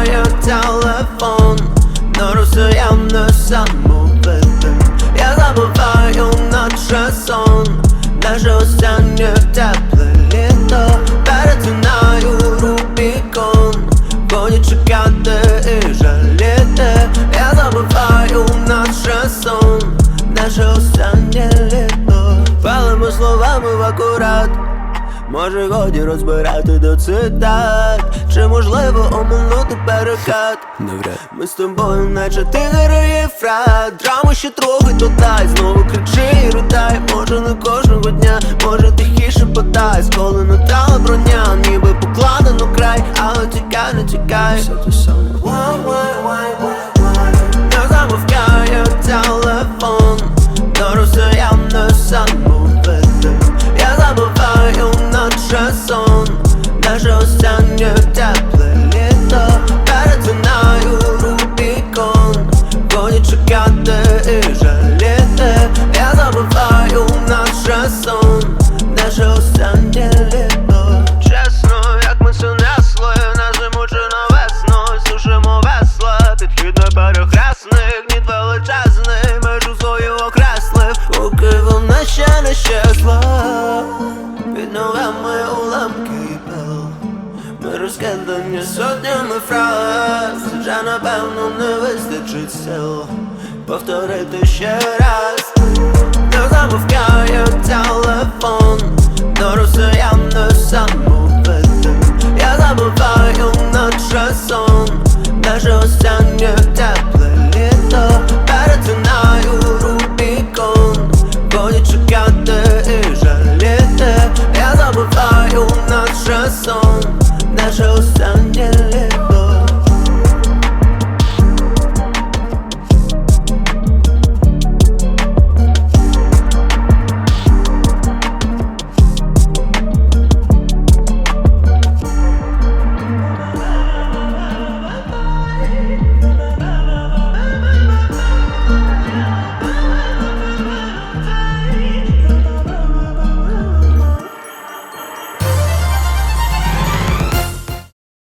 замовкає телефон, на росіян самовидим Я забуваю наче сон, наше останнє тепле літо. Перетинаю Рубікон, коні чекати і жаліти. Я забуваю наче сон, наше останнє літо. Палимо словами в акурат Може годі розбирати до цитат Чи можливо оминути перекат? Навряд. Ми з тобою, наче тигр і єфрат Драму ще трохи додай Знову кричи і рутай Може не кожного дня, може тихіше подай. Сколена та броня, ніби покладено край. Але тікай, не тікай. Все те саме розкидані сотнями фраз. Вже напевно не вистачить сил. Повторити ще раз show some